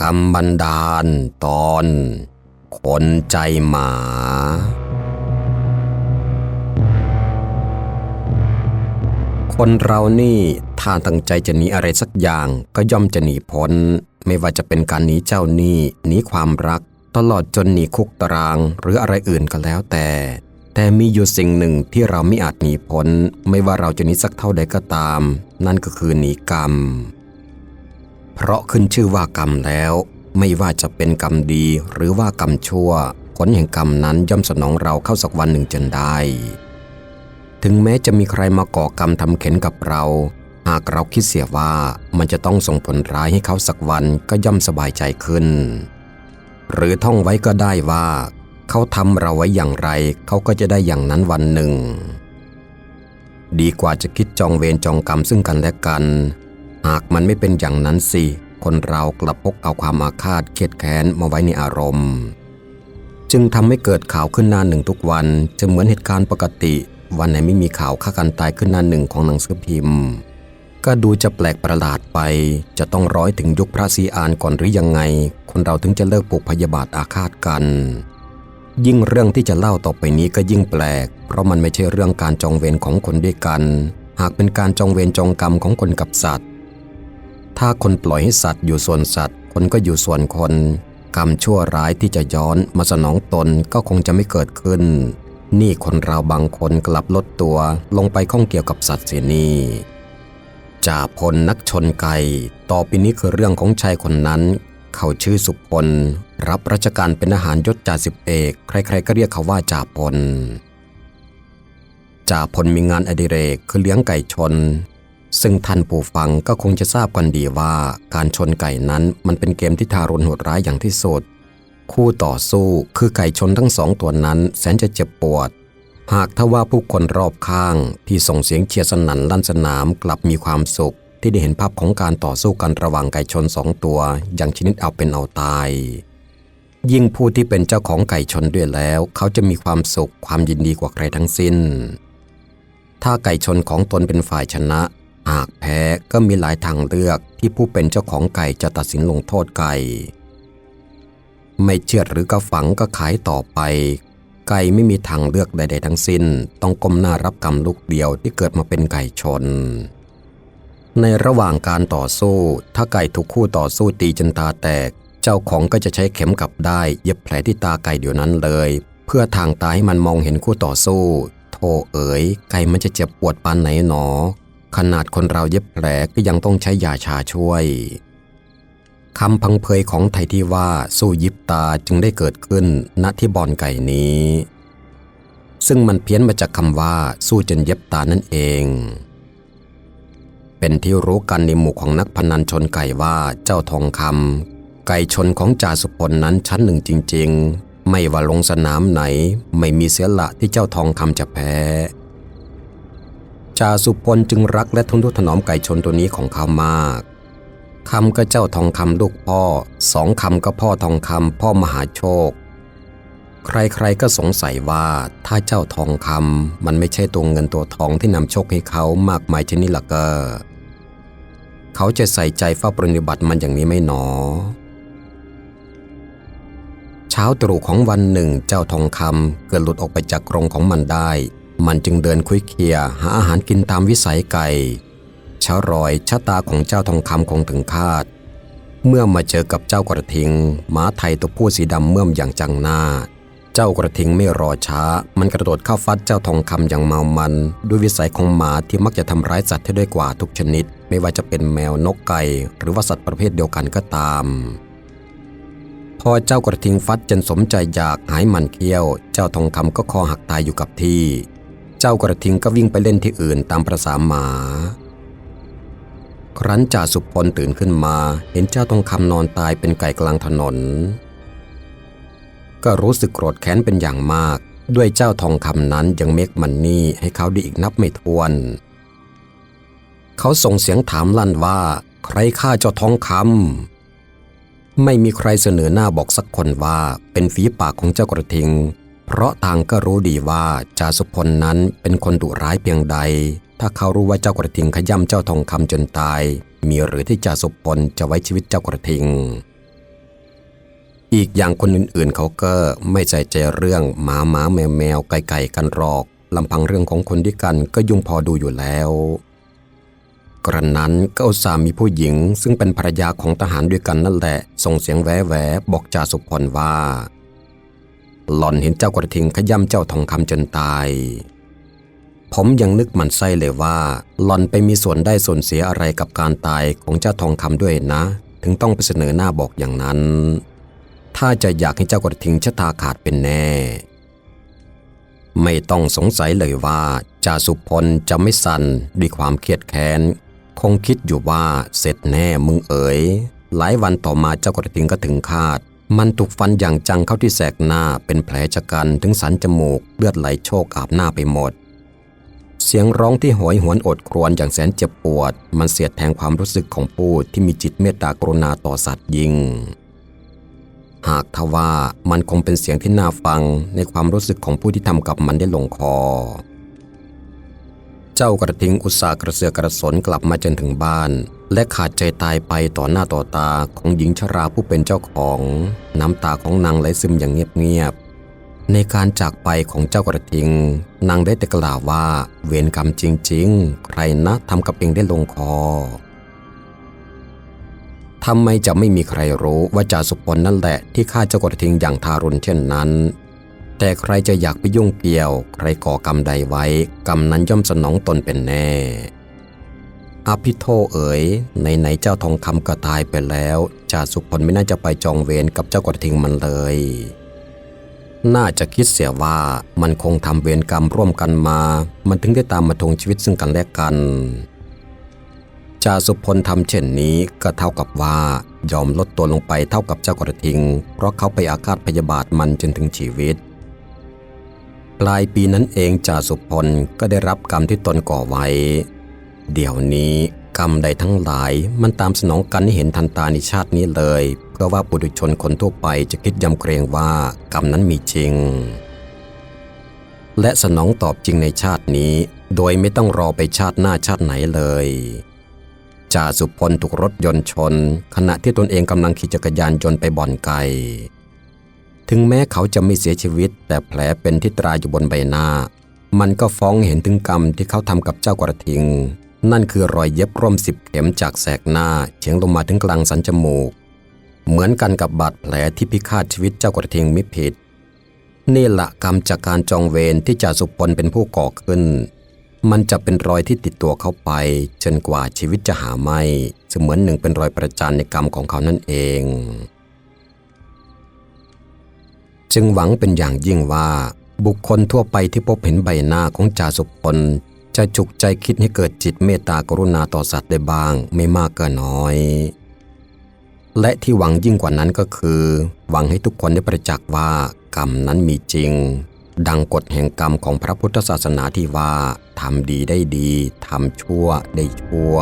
กรรมบันดาลตอนคนใจหมา คนเรานี่ถ้าตั้งใจจะหนีอะไรสักอย่างก็ย่อมจะหนีพ้น ไม่ว่าจะเป็นการหนีเจ้าหนี้หนีความรัก ตลอดจนหนีคุกตารางหรืออะไรอื่นก็แล้วแต่ แต่มีอยู่สิ่งหนึ่งที่เราไม่อาจหนีพ้น ไม่ว่าเราจะหนีสักเท่าใดก็ตาม นั่นก็คือหนีกรรม เพราะขึ้นชื่อว่ากรรมแล้ว ไม่ว่าจะเป็นกรรมดีหรือว่ากรรมชั่ว ผลแห่งกรรมนั้นย่อมสนองเราเข้าสักวันหนึ่งจนได้ ถึงแม้จะมีใครมาก่อกรรมทำเข็นกับเรา หากเราคิดเสียว่ามันจะต้องส่งผลร้ายให้เขาสักวันก็ย่อมสบายใจขึ้น หรือท่องไว้ก็ได้ว่า เขาทำเราไว้อย่างไร เขาก็จะได้อย่างนั้นวันหนึ่ง ดีกว่าจะคิดจองเวรจองกรรมซึ่งกันและกัน หากมันไม่เป็นอย่างนั้นสิ คนเรากลับพกเอาความอาฆาตเคียดแค้นมาไว้ในอารมณ์ จึงทำให้เกิดข่าวขึ้นหน้าหนึ่งทุกวัน จะเหมือนเหตุการณ์ปกติ วันไหนไม่มีข่าวฆ่ากันตายขึ้นหน้าหนึ่งของหนังสือพิมพ์ ก็ดูจะแปลกประหลาดไป จะต้องร้อยถึงยุคพระศรีอานก่อนหรือยังไง คนเราถึงจะเลิกปลูกพยาบาทอาฆาตกันยิ่งเรื่องที่จะเล่าต่อไปนี้ก็ยิ่งแปลก เพราะมันไม่ใช่เรื่องการจองเวรของคนด้วยกัน หากเป็นการจองเวรจองกรรมของคนกับสัตว์ ถ้าคนปล่อยให้สัตว์อยู่ส่วนสัตว์ คนก็อยู่ส่วนคน กรรมชั่วร้ายที่จะย้อนมาสนองตนก็คงจะไม่เกิดขึ้น นี่คนเราบางคนกลับลดตัวลงไปข้องเกี่ยวกับสัตว์เสียนี่จ่าพลนักชนไก่ต่อไปนี้คือเรื่องของชายคนนั้น เขาชื่อสุพล รับราชการเป็นอาหารยศจ่าสิบเอก ใครๆก็เรียกเขาว่าจ่าพลจ่าพลมีงานอดิเรกคือเลี้ยงไก่ชน ซึ่งท่านผู้ฟังก็คงจะทราบกันดีว่าการชนไก่นั้นมันเป็นเกมที่ทารุณโหดร้ายอย่างที่สุด คู่ต่อสู้คือไก่ชนทั้งสองตัวนั้นแสนจะเจ็บปวด หากถ้าว่าผู้คนรอบข้างที่ส่งเสียงเชียร์สนั่นลั่นสนามกลับมีความสุข ที่ได้เห็นภาพของการต่อสู้กันระหว่างไก่ชนสองตัว อย่างชนิดเอาเป็นเอาตาย ยิ่งผู้ที่เป็นเจ้าของไก่ชนด้วยแล้ว เขาจะมีความสุขความยินดีกว่าใครทั้งสิ้นถ้าไก่ชนของตนเป็นฝ่ายชนะ หากแพ้ก็มีหลายทางเลือกที่ผู้เป็นเจ้าของไก่จะตัดสินลงโทษไก่ ไม่เชื่อหรือก็ฝังก็ขายต่อไป ไก่ไม่มีทางเลือกใดๆทั้งสิ้น ต้องก้มหน้ารับกรรมลูกเดียวที่เกิดมาเป็นไก่ชน ในระหว่างการต่อสู้ ถ้าไก่ถูกคู่ต่อสู้ตีจนตาแตก เจ้าของก็จะใช้เข็มกลับได้เย็บแผลที่ตาไก่เดี๋ยวนั้นเลย เพื่อทางตาให้มันมองเห็นคู่ต่อสู้โธ่เอ๋ยไก่มันจะเจ็บปวดปานไหนหนอ ขนาดคนเราเย็บแผลก็ยังต้องใช้ยาชาช่วยคำพังเพยของไทยที่ว่าสู้ยิบตาจึงได้เกิดขึ้นณที่บอนไก่นี้ ซึ่งมันเพี้ยนมาจากคำว่าสู้จนเย็บตานั่นเอง เป็นที่รู้กันในหมู่ของนักพนันชนไก่ว่าเจ้าทองคำไก่ชนของจ่าสุพลนั้นชั้นหนึ่งจริง ๆ ไม่ว่าลงสนามไหน ไม่มีเสียละที่เจ้าทองคำจะแพ้ จ่าสุพลจึงรักและทุนทุถนอมไก่ชนตัวนี้ของเขามากคำก็เจ้าทองคำลูกพ่อสองคำก็พ่อทองคำพ่อมหาโชค ใครๆก็สงสัยว่าถ้าเจ้าทองคำมันไม่ใช่ตัวเงินตัวทองที่นำโชคให้เขามากมายชนิดละก็เขาจะใส่ใจเฝ้าปฏิบัติมันอย่างนี้ไม่หนอ เช้าตรู่ของวันหนึ่งเจ้าทองคำเกิดหลุดออกไปจากกรงของมันได้ มันจึงเดินคุยเคียหาอาหารกินตามวิสัยไก่ชารอยชะตาของเจ้าทองคำคงถึงคาด เมื่อมาเจอกับเจ้ากระทิงหมาไทยตัวผู้สีดำเมื่อมอย่างจังหน้า เจ้ากระทิงไม่รอช้า มันกระโดดเข้าฟัดเจ้าทองคำอย่างเมามัน ด้วยวิสัยของหมาที่มักจะทำร้ายสัตว์ที่ด้วยกว่าทุกชนิด ไม่ว่าจะเป็นแมวนกไก่ หรือว่าสัตว์ประเภทเดียวกันก็ตามพอเจ้ากระทิงฟัดจนสมใจอยากหายมันเคี้ยว เจ้าทองคำก็คอหักตายอยู่กับที่ เจ้ากระทิงก็วิ่งไปเล่นที่อื่นตามประสาหมา ครั้นจ่าสุพลตื่นขึ้นมาเห็นเจ้าทองคำนอนตายเป็นไก่กลางถนน ก็รู้สึกโกรธแค้นเป็นอย่างมาก ด้วยเจ้าทองคำนั้นยังเมกมันนี่ให้เขาได้อีกนับไม่ถ้วน เขาส่งเสียงถามลั่นว่า ใครฆ่าเจ้าทองคำไม่มีใครเสนอหน้าบอกสักคนว่าเป็นฝีปากของเจ้ากระทิง เพราะต่างก็รู้ดีว่าจ่าสุพลนั้นเป็นคนดุร้ายเพียงใด ถ้าเขารู้ว่าเจ้ากระทิงขย่ำเจ้าทองคำจนตาย มีหรือที่จ่าสุพลจะไว้ชีวิตเจ้ากระทิง อีกอย่างคนอื่นๆ เขาก็ไม่ใส่ใจเรื่องหมาหมาแมวแมวไก่ไก่กันหรอกลำพังเรื่องของคนด้วยกันก็ยุ่งพอดูอยู่แล้ว กระนั้นก็อุตส่าห์มีผู้หญิงซึ่งเป็นภรรยาของทหารด้วยกันนั่นแหละ ส่งเสียงแหวแหวบอกจ่าสุพลว่า หล่อนเห็นเจ้ากระทิงขย่ำเจ้าทองคำจนตาย ผมยังนึกมันไส้เลยว่า หล่อนไปมีส่วนได้ส่วนเสียอะไรกับการตายของเจ้าทองคำด้วยนะ ถึงต้องไปเสนอหน้าบอกอย่างนั้น ถ้าจะอยากให้เจ้ากระทิงชะตาขาดเป็นแน่ ไม่ต้องสงสัยเลยว่าจ่าสุพลจะไม่สั่นด้วยความเครียดแค้น คงคิดอยู่ว่าเสร็จแน่มึงเอ๋ยหลายวันต่อมาเจ้ากระทิงก็ถึงคาด มันถูกฟันอย่างจังเข้าที่แสกหน้าเป็นแผลชะกันถึงสันจมูกเลือดไหลโชกอาบหน้าไปหมด เสียงร้องที่หอยหวนอดครวญอย่างแสนเจ็บปวด มันเสียดแทงความรู้สึกของผู้ที่มีจิตเมตตากรุณาต่อสัตว์ยิง หากทว่ามันคงเป็นเสียงที่น่าฟังในความรู้สึกของผู้ที่ทำกับมันได้ลงคอ จ้ากระทิงอุตสาห์กระเสือกกระสนกลับมาจนถึงบ้าน และขาดใจตายไปต่อหน้าต่อตาของหญิงชราผู้เป็นเจ้าของ น้ำตาของนางไหลซึมอย่างเงียบๆในการจากไปของเจ้ากระทิง นางได้แต่กล่าวว่าเวรกรรมจริง ๆ ใครนะทำกับเองได้ลงคอทำไมจะไม่มีใครรู้ว่าจ่าสุพลนั่นแหละที่ฆ่าเจ้ากระทิงอย่างทารุณเช่นนั้น แต่ใครจะอยากไปยุ่งเกี่ยว ใครก่อกรรมใดไว้ กรรมนั้นย่อมสนองตนเป็นแน่อภิโทเอ๋ยในไหนเจ้าทองคำก็ตายไปแล้วจ่าสุพลไม่น่าจะไปจองเวรกับเจ้ากระทิงมันเลย น่าจะคิดเสียว่ามันคงทำเวรกรรมร่วมกันมา มันถึงได้ตามมาทวงชีวิตซึ่งกันและกันจ่าสุพลทำเช่นนี้ก็เท่ากับว่ายอมลดตัวลงไปเท่ากับเจ้ากระทิง เพราะเขาไปอาฆาตพยาบาทมันจนถึงชีวิต ปลายปีนั้นเองจ่าสุพลก็ได้รับกรรมที่ตนก่อไว้ เดี๋ยวนี้กรรมใดทั้งหลายมันตามสนองกันให้เห็นทันตาในชาตินี้เลย เพราะว่าปุถุชนคนทั่วไปจะคิดยำเกรงว่ากรรมนั้นมีจริง และสนองตอบจริงในชาตินี้ โดยไม่ต้องรอไปชาติหน้าชาติไหนเลยจ่าสุพลถูกรถยนต์ชน ขณะที่ตนเองกำลังขี่จักรยานยนต์ไปบ่อนไก่ ถึงแม้เขาจะไม่เสียชีวิต แต่แผลเป็นที่ตราอยู่บนใบหน้า มันก็ฟ้องเห็นถึงกรรมที่เขาทำกับเจ้ากระทิง นั่นคือรอยเย็บร่วมสิบเข็มจากแสกหน้าเฉียงลงมาถึงกลางสันจมูก เหมือนกันกับบาดแผลที่พิฆาตชีวิตเจ้ากระทิงมิผิดนี่ละกรรมจากการจองเวรที่จ่าสุพลเป็นผู้ก่อขึ้น มันจะเป็นรอยที่ติดตัวเขาไปจนกว่าชีวิตจะหาไม่ เสมือนหนึ่งเป็นรอยประจานในกรรมของเขานั่นเอง จึงหวังเป็นอย่างยิ่งว่า บุคคลทั่วไปที่พบเห็นใบหน้าของจ่าสุพลจะฉุกใจคิดให้เกิดจิตเมตตากรุณาต่อสัตว์ได้บ้างไม่มากก็น้อย และที่หวังยิ่งกว่านั้นก็คือ หวังให้ทุกคนได้ประจักษ์ว่ากรรมนั้นมีจริง ดังกฎแห่งกรรมของพระพุทธศาสนาที่ว่าทำดีได้ดีทำชั่วได้ชั่ว